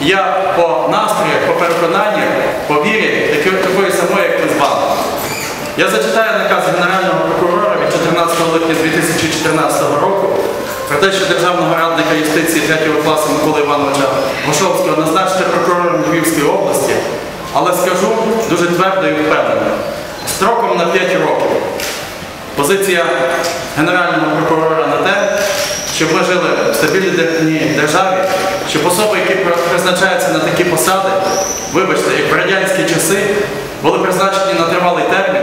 Я по настроях, по переконаннях, по вірі такої самої, як вами. Я зачитаю наказ Генерального прокурора від 14 липня 2014 року про те, що державного радника юстиції 3 класу Миколи Івановича Гошовського назначити прокурором Львівської області, але скажу дуже твердо і впевнено, строком на 5 років. Позиція Генерального прокурора на те, щоб ми жили в стабільній державі, щоб особи, які призначаються на такі посади, вибачте, як в радянські часи, були призначені на тривалий термін,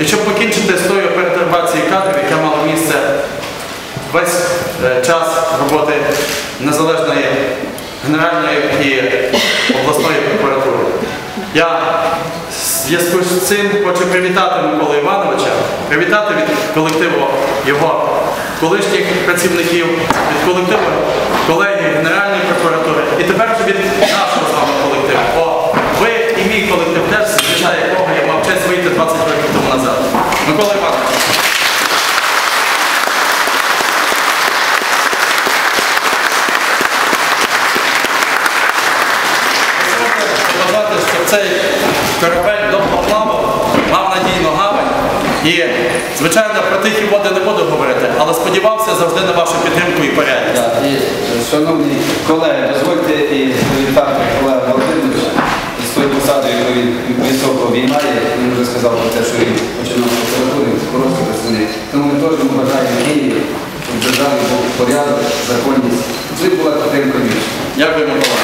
і щоб покінчити з тою перетурбацією кадрів, яка мала місце весь е, час роботи незалежної Генеральної і обласної прокуратури. Я в зв'язку з цим хочу привітати Миколу Івановича, привітати від колективу його колишніх працівників, від колективу колегії Генеральної прокуратури і тепер від нашого з вами колективу. Бо ви і мій колектив теж, звичайно, якого я мав честь вийти 20 років тому назад. Микола Іванович. Корабель довго плавав, мав надійну гавань. І, звичайно, про тихі води не буду говорити, але сподівався завжди на вашу підтримку і порядність. Шановні колеги, дозвольте і привітати колегу Володимировича з своєю посадою, він високо обіймає. Він вже сказав про те, що він починав з прокуратури, хороший працівник. Тому ми теж вважаємо Києві, щоб державі був порядок, законність. Це була підтримка більше. Дякую, Микола.